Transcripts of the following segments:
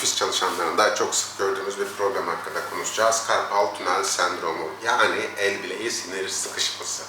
ofis çalışanlarında çok sık gördüğümüz bir problem hakkında konuşacağız. Karpal tünel sendromu yani el bileği sinir sıkışması.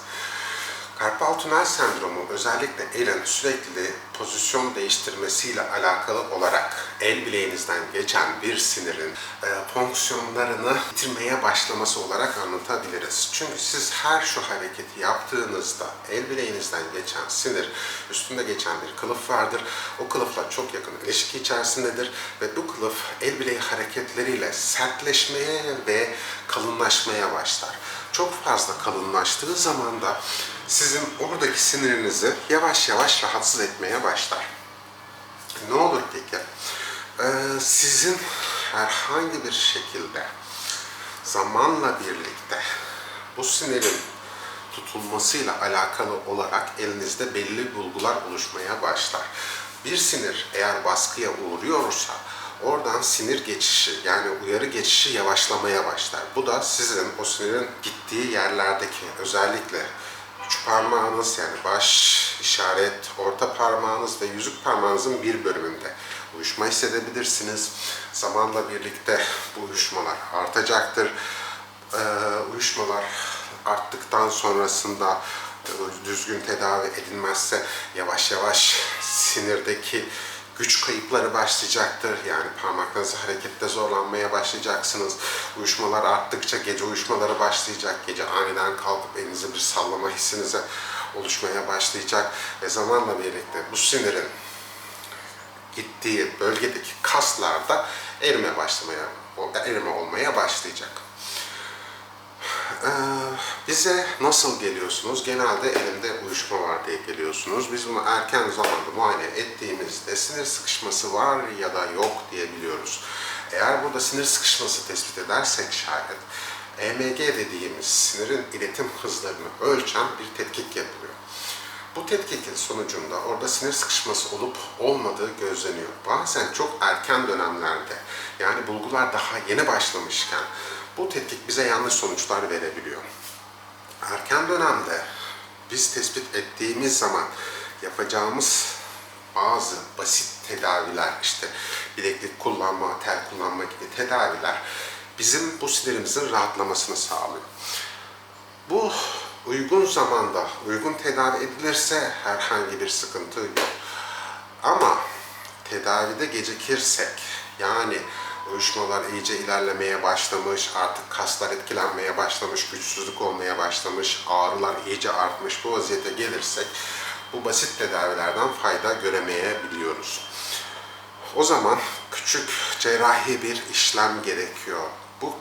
Karpal tünel sendromu özellikle elin sürekli pozisyon değiştirmesiyle alakalı olarak el bileğinizden geçen bir sinirin e, fonksiyonlarını bitirmeye başlaması olarak anlatabiliriz. Çünkü siz her şu hareketi yaptığınızda el bileğinizden geçen sinir üstünde geçen bir kılıf vardır. O kılıfla çok yakın ilişki içerisindedir ve bu kılıf el bileği hareketleriyle sertleşmeye ve kalınlaşmaya başlar. Çok fazla kalınlaştığı zaman da sizin oradaki sinirinizi yavaş yavaş rahatsız etmeye başlar. Ne olur peki? Ee, sizin herhangi bir şekilde zamanla birlikte bu sinirin tutulmasıyla alakalı olarak elinizde belli bulgular oluşmaya başlar. Bir sinir eğer baskıya uğruyorsa oradan sinir geçişi yani uyarı geçişi yavaşlamaya başlar. Bu da sizin o sinirin gittiği yerlerdeki özellikle üç parmağınız yani baş, işaret, orta parmağınız ve yüzük parmağınızın bir bölümünde uyuşma hissedebilirsiniz. Zamanla birlikte bu uyuşmalar artacaktır. Ee, uyuşmalar arttıktan sonrasında e, düzgün tedavi edilmezse yavaş yavaş sinirdeki güç kayıpları başlayacaktır. Yani parmaklarınızı harekette zorlanmaya başlayacaksınız. Uyuşmalar arttıkça gece uyuşmaları başlayacak. Gece aniden kalkıp elinizi bir sallama hissinize oluşmaya başlayacak. Ve zamanla birlikte bu sinirin gittiği bölgedeki kaslarda erime başlamaya, erime olmaya başlayacak. Ee, bize nasıl geliyorsunuz? Genelde elimde uyuşma var diye geliyorsunuz. Biz bunu erken zamanda muayene ettiğimizde sinir sıkışması var ya da yok diyebiliyoruz. Eğer burada sinir sıkışması tespit edersek şayet EMG dediğimiz sinirin iletim hızlarını ölçen bir tetkik yapılıyor. Bu tetkikin sonucunda orada sinir sıkışması olup olmadığı gözleniyor. Bazen çok erken dönemlerde yani bulgular daha yeni başlamışken bu tetkik bize yanlış sonuçlar verebiliyor. Erken dönemde biz tespit ettiğimiz zaman yapacağımız bazı basit tedaviler işte bileklik kullanma, tel kullanma gibi tedaviler bizim bu sinirimizin rahatlamasını sağlıyor. Bu uygun zamanda uygun tedavi edilirse herhangi bir sıkıntı yok. Ama tedavide gecikirsek yani uyuşmalar iyice ilerlemeye başlamış, artık kaslar etkilenmeye başlamış, güçsüzlük olmaya başlamış, ağrılar iyice artmış bu vaziyete gelirsek bu basit tedavilerden fayda göremeyebiliyoruz. O zaman küçük cerrahi bir işlem gerekiyor. Bu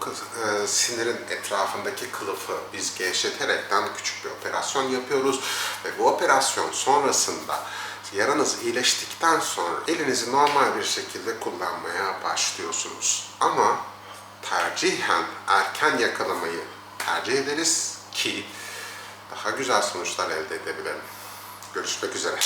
e, sinirin etrafındaki kılıfı biz gevşeterekten küçük bir operasyon yapıyoruz ve bu operasyon sonrasında yaranız iyileştikten sonra elinizi normal bir şekilde kullanmaya başlıyorsunuz. Ama tercihen erken yakalamayı tercih ederiz ki daha güzel sonuçlar elde edebilelim. Görüşmek üzere.